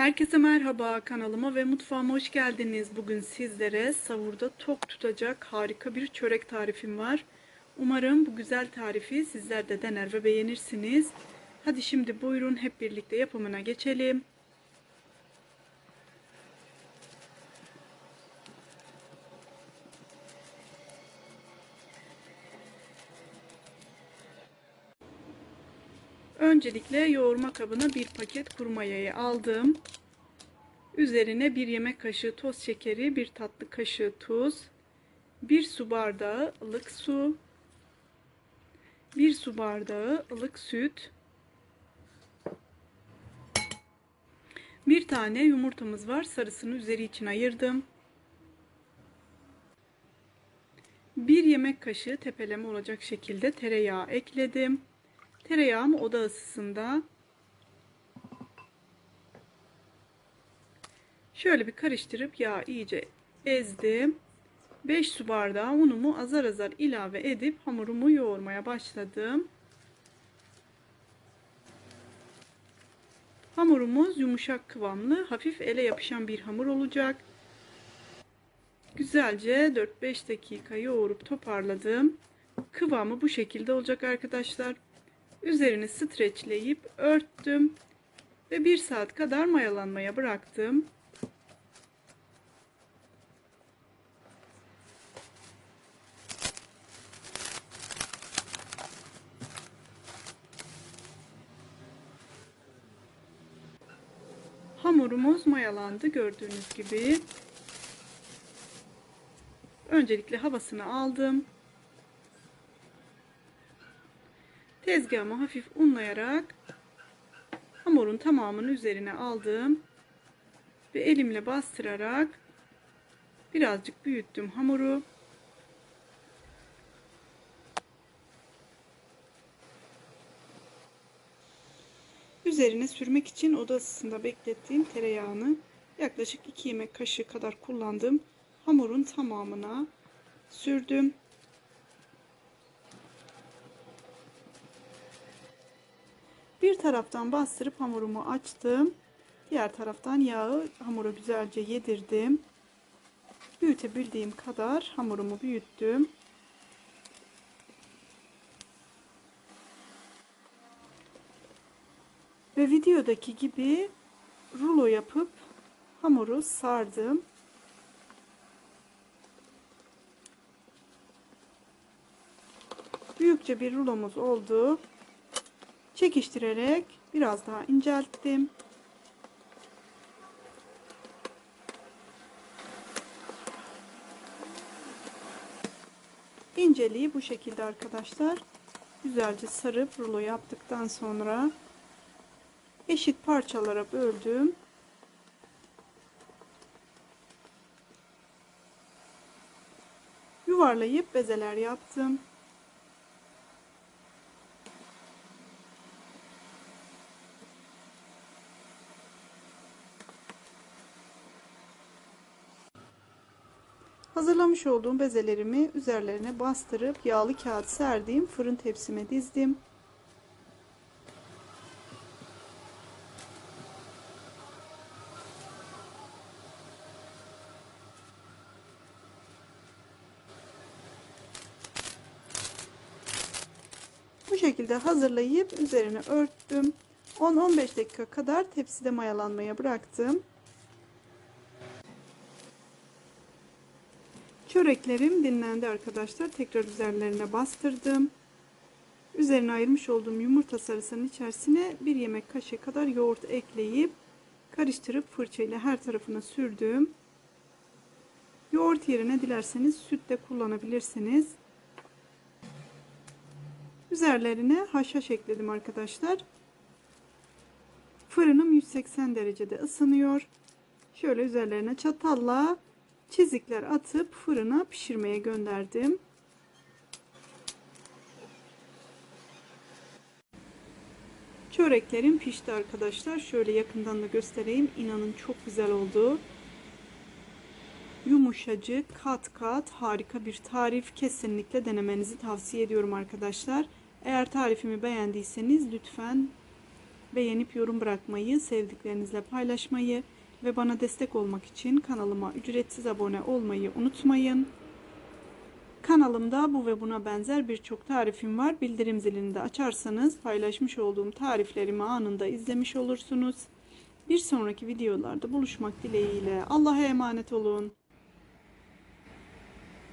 Herkese merhaba kanalıma ve mutfağıma hoş geldiniz. Bugün sizlere savurda tok tutacak harika bir çörek tarifim var. Umarım bu güzel tarifi sizler de dener ve beğenirsiniz. Hadi şimdi buyurun hep birlikte yapımına geçelim. Öncelikle yoğurma kabına bir paket kuru mayayı aldım. Üzerine bir yemek kaşığı toz şekeri, bir tatlı kaşığı tuz, bir su bardağı ılık su, bir su bardağı ılık süt, bir tane yumurtamız var. Sarısını üzeri için ayırdım. Bir yemek kaşığı tepeleme olacak şekilde tereyağı ekledim. Tereyağım oda ısısında. Şöyle bir karıştırıp yağ iyice ezdim. 5 su bardağı unumu azar azar ilave edip hamurumu yoğurmaya başladım. Hamurumuz yumuşak kıvamlı, hafif ele yapışan bir hamur olacak. Güzelce 4-5 dakika yoğurup toparladım. Kıvamı bu şekilde olacak arkadaşlar. Üzerini streçleyip örttüm ve bir saat kadar mayalanmaya bıraktım. Hamurumuz mayalandı gördüğünüz gibi. Öncelikle havasını aldım. Tezgahımı hafif unlayarak hamurun tamamını üzerine aldım. Ve elimle bastırarak birazcık büyüttüm hamuru. Üzerine sürmek için oda ısısında beklettiğim tereyağını yaklaşık 2 yemek kaşığı kadar kullandım. Hamurun tamamına sürdüm. Bir taraftan bastırıp hamurumu açtım. Diğer taraftan yağı hamura güzelce yedirdim. Büyütebildiğim kadar hamurumu büyüttüm. Ve videodaki gibi rulo yapıp hamuru sardım. Büyükçe bir rulomuz oldu. Çekiştirerek biraz daha incelttim. İnceliği bu şekilde arkadaşlar. Güzelce sarıp rulo yaptıktan sonra eşit parçalara böldüm. Yuvarlayıp bezeler yaptım. Hazırlamış olduğum bezelerimi üzerlerine bastırıp yağlı kağıt serdiğim fırın tepsime dizdim. Bu şekilde hazırlayıp üzerine örttüm. 10-15 dakika kadar tepside mayalanmaya bıraktım. Çöreklerim dinlendi arkadaşlar. Tekrar üzerlerine bastırdım. Üzerine ayırmış olduğum yumurta sarısının içerisine bir yemek kaşığı kadar yoğurt ekleyip karıştırıp fırçayla her tarafına sürdüm. Yoğurt yerine dilerseniz süt de kullanabilirsiniz. Üzerlerine haşhaş ekledim arkadaşlar. Fırınım 180 derecede ısınıyor. Şöyle üzerlerine çatalla çizikler atıp fırına pişirmeye gönderdim. Çöreklerim pişti arkadaşlar. Şöyle yakından da göstereyim. İnanın çok güzel oldu. Yumuşacık, kat kat harika bir tarif. Kesinlikle denemenizi tavsiye ediyorum arkadaşlar. Eğer tarifimi beğendiyseniz lütfen beğenip yorum bırakmayı, sevdiklerinizle paylaşmayı ve bana destek olmak için kanalıma ücretsiz abone olmayı unutmayın. Kanalımda bu ve buna benzer birçok tarifim var. Bildirim zilini de açarsanız paylaşmış olduğum tariflerimi anında izlemiş olursunuz. Bir sonraki videolarda buluşmak dileğiyle. Allah'a emanet olun.